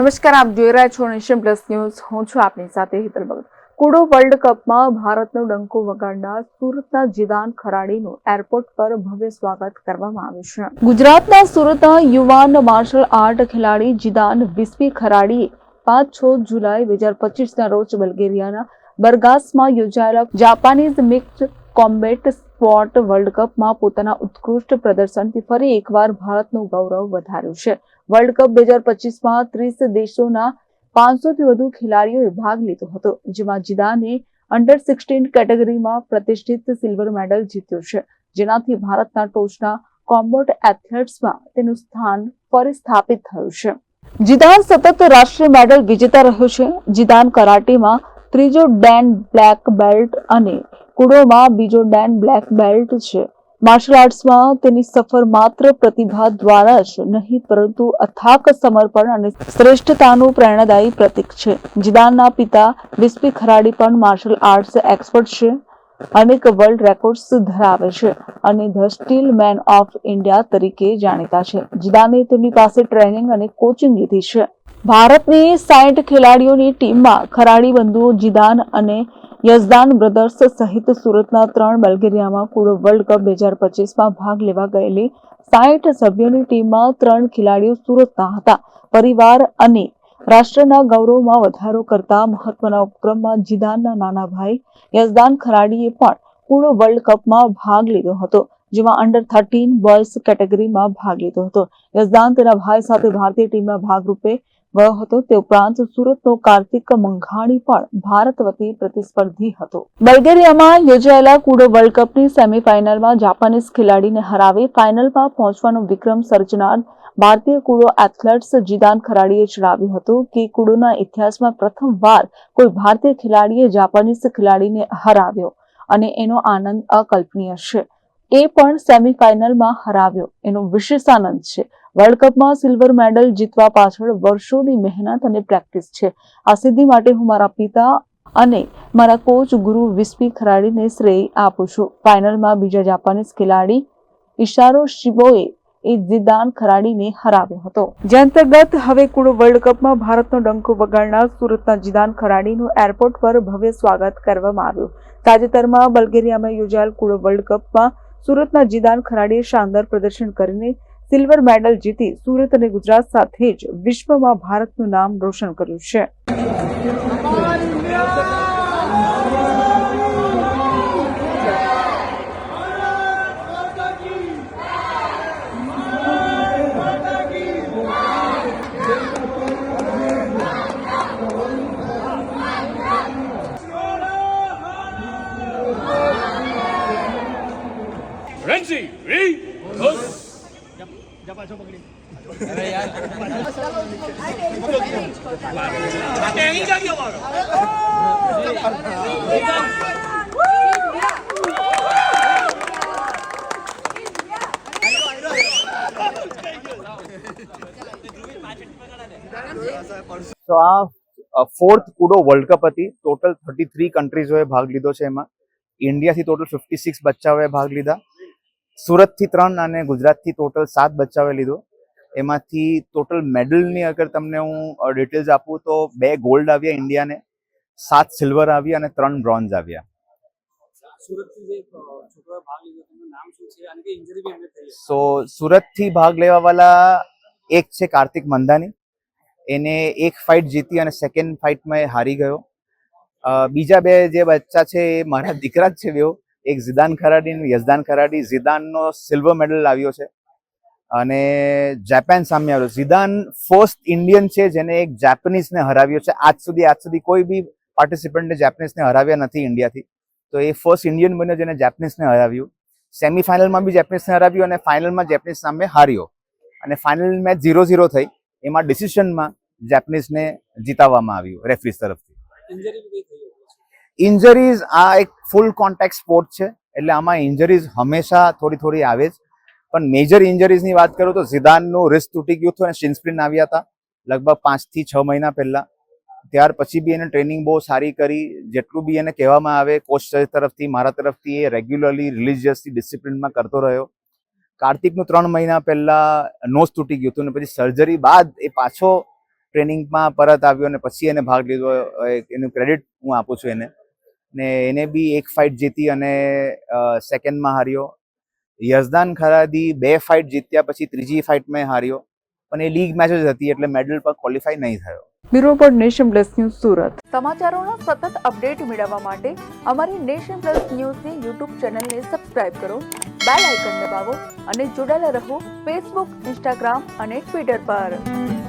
નમસ્કાર, આપ જોઈ રહ્યા છો નેશન પ્લસ ન્યૂઝ. હું છું આપની સાથે હિતલ ભગત. કુડો વર્લ્ડ કપમાં ભારતનો ડંકો વગાડનાર સુરતના જીદાન ખરાડીનું એરપોર્ટ પર ભવ્ય સ્વાગત કરવામાં આવ્યું છે. ગુજરાતના સુરતના યુવાન માર્શલ આર્ટ ખેલાડી જીદાન વિસ્પી ખરાડીએ પાંચ છ જુલાઈ બે હજાર પચીસના રોજ બલ્ગેરિયાના બરગાસમાં યોજાયેલા Japanese mix combat sport world કપમાં પોતાના ઉત્કૃષ્ટ પ્રદર્શનથી ફરી એકવાર ભારતનું ગૌરવ વધાર્યું છે. વર્લ્ડ કપ બે હજાર પચીસમાં ત્રીસ દેશોના પાંચસોથી વધુ ખેલાડીઓએ ભાગ લીધો હતો, જેમાં જીદાને અંડર સિક્સટીન કેટેગરીમાં પ્રતિષ્ઠિત સિલ્વર મેડલ જીત્યો છે. જેનાથી ભારતના ટોચના કોમ્બોટ એથ્લેટ્સમાં તેનું સ્થાન ફરી સ્થાપિત થયું છે. જીદાન સતત રાષ્ટ્રીય મેડલ વિજેતા રહ્યો છે. જીદાન કરાટેમાં ત્રીજો ડેન બ્લેક બેલ્ટ અને કુડોમાં બીજો ડેન બ્લેક બેલ્ટ છે. માર્શલ આર્ટ્સમાં તેની સફર માત્ર પ્રતિભા દ્વારા જ નહીં, પરંતુ અથાક સમર્પણ અને શ્રેષ્ઠતાનું પ્રેરણાદાયી પ્રતીક છે. જીદાનના પિતા વિસ્પી ખરાડી પણ માર્શલ આર્ટ્સ એક્સપર્ટ છે. અનેક વર્લ્ડ રેકોર્ડ્સ ધરાવે છે અને the steel man of India તરીકે જાણીતા છે. જીદાને તેમની પાસે ટ્રેનિંગ અને કોચિંગ લીધી છે. ભારતની સાઠ ખેલાડીઓની ટીમમાં ખરાડી બંધુઓ જીદાન અને યઝદાન બ્રધર્સ સહિત સુરતના ત્રણ, બલ્ગેરિયામાં કુડો વર્લ્ડ કપ બે હજાર પચીસમાં ભાગ લેવા ગયેલી સાઠ સભ્યોની ટીમમાં ત્રણ ખેલાડીઓ સુરતના હતા. પરિવાર અને રાષ્ટ્રના ગૌરવમાં વધારો કરતા મહત્વના ઉપક્રમમાં જીદાનના નાના ભાઈ યઝદાન ખરાડીએ પણ કુડો વર્લ્ડ કપમાં ભાગ લીધો હતો, જેમાં અંડર થર્ટીન બોયઝ કેટેગરીમાં ભાગ લીધો હતો. યઝદાન તેના ભાઈ સાથે ભારતીય ટીમના ભાગરૂપે ગયો હતો. તે ઉપરાંત સુરતનો કાર્તિક મંઘાણી પણ ભારત વતી પ્રતિસ્પર્ધી હતો. બલ્ગેરિયામાં યોજાયેલા કુડો વર્લ્ડ કપની સેમીફાઇનલમાં જાપાનીઝ ખેલાડીને હરાવી ફાઇનલમાં પહોંચવાનો વિક્રમ સર્જનાર ભારતીય કુડો એથ્લેટ્સ જીદાન ખરાડીએ જણાવ્યું હતું કે કુડોના ઇતિહાસમાં પ્રથમવાર કોઈ ભારતીય ખેલાડીએ જાપાનીઝ ખેલાડીને હરાવ્યો અને એનો આનંદ અકલ્પનીય છે. એ પણ સેમીફાઇનલમાં હરાવ્યો. એનો વિશેષ આનંદ છે. વર્લ્ડ કપમાં સિલ્વર મેડલ જીતવા પાછળ વર્ષોની મહેનત અને પ્રેક્ટિસ છે. આ સિદ્ધિ માટે હું મારા પિતા અને મારા કોચ ગુરુ વિસ્પી ખરાડીને શ્રેય આપું છું. ફાઇનલમાં બીજા જાપાનીઝ ખેલાડી ઇશારો શિબોએ એ જીદાન ખરાડીને હરાવ્યો હતો. જે અંતર્ગત હવે કુળ વર્લ્ડ કપમાં ભારતનો ડંકો વગાડનાર સુરતના જીદાન ખરાડીનું એરપોર્ટ પર ભવ્ય સ્વાગત કરવામાં આવ્યું. તાજેતરમાં બલ્ગેરિયામાં યોજાયેલ કુળ વર્લ્ડ કપમાં સુરતના જીદાન ખરાડીએ શાનદાર પ્રદર્શન કરીને સિલ્વર મેડલ જીતી સુરત અને ગુજરાત સાથે જ વિશ્વમાં ભારતનું નામ રોશન કર્યું છે. તો આ ફોર્થ કુડો વર્લ્ડ કપ હતી. ટોટલ થર્ટી થ્રી કન્ટ્રીઝોએ ભાગ લીધો છે એમાં. ઇન્ડિયાથી ટોટલ ફિફ્ટી સિક્સ બચ્ચાઓએ ભાગ લીધા. સુરતથી ત્રણ અને ગુજરાતથી ટોટલ સાત બચ્ચાઓએ લીધો. એમાંથી ટોટલ મેડલની અગર તમને હું ડિટેલ્સ આપું તો બે ગોલ્ડ આવ્યા ઇન્ડિયાને સાત સિલ્વર આવ્યા અને ત્રણ બ્રોન્ઝ આવ્યા. સો સુરતથી ભાગ લેવાવાળા એક છે કાર્તિક મંદાની. એને એક ફાઇટ જીતી અને સેકન્ડ ફાઇટમાં એ હારી ગયો. બીજા બે જે બચ્ચા છે એ મારા દીકરા જ છે બેઓ એક ઝિદાન ખરાડી અને યઝદાન ખરાડી. ઝિદાનનો સિલ્વર મેડલ લાવ્યો છે. અને જાપાન સામે આવ્યો. ઝિદાન ફર્સ્ટ ઇન્ડિયન છે જેને એક જાપાનીઝને હરાવ્યો છે. આજ સુધી આજ સુધી કોઈ બી પાર્ટિસિપન્ટને જાપાનીઝને હરાવ્યા નથી ઇન્ડિયાથી તો એ ફર્સ્ટ ઇન્ડિયન બન્યો જેને જાપાનીઝને હરાવ્યું. સેમીફાઇનલમાં બી જેપનીઝને હરાવ્યું અને ફાઇનલમાં જેપનીઝ સામે હાર્યો. અને ફાઇનલ મેચ ઝીરો ઝીરો થઈ. એમાં ડિસિશનમાં જેપનીઝને જીતાવવામાં આવ્યું રેફરીઝ તરફથી. ઇન્જરીઝ આ એક ફૂલ કોન્ટેક્ટ સ્પોર્ટ છે. એટલે આમાં ઇન્જરીઝ હંમેશા થોડી થોડી આવે જ. પણ મેજર ઇન્જરીઝની વાત કરું તો ઝિદાનનું રિસ્ક તૂટી ગયું હતું અને શિન્સ્પ્રિન આવ્યા હતા લગભગ પાંચથી છ મહિના પહેલાં. ત્યાર પછી બી એને ટ્રેનિંગ બહુ સારી કરી. જેટલું બી એને કહેવામાં આવે કોચ તરફથી, મારા તરફથી એ રેગ્યુલરલી રિલિજિયસલી ડિસિપ્લિનમાં કરતો રહ્યો. કાર્તિકનું ત્રણ મહિના પહેલાં નોઝ તૂટી ગયું હતું અને પછી સર્જરી બાદ એ પાછો ટ્રેનિંગમાં પરત આવ્યો અને પછી એને ભાગ લીધો. એનું ક્રેડિટ હું આપું છું એને. ને એને બી એક ફાઇટ જીતી અને સેકન્ડમાં હાર્યો. યઝદાન ખરાદી બે ફાઇટ જીત્યા પછી ત્રીજી ફાઇટમાં હાર્યો. પણ એ લીગ મેચ જ હતી એટલે મેડલ પર ક્વોલિફાય નહીં થયો. બ્યુરો પર નેશન પ્લસ ન્યૂઝ સુરત. સમાચારોના સતત અપડેટ મેળવવા માટે અમારી નેશન પ્લસ ન્યૂઝની યુટ્યુબ ચેનલને સબસ્ક્રાઇબ કરો બેલ આઇકન દબાવો અને જોડાયેલા રહો ફેસબુક ઇન્સ્ટાગ્રામ અને ટ્વિટર પર.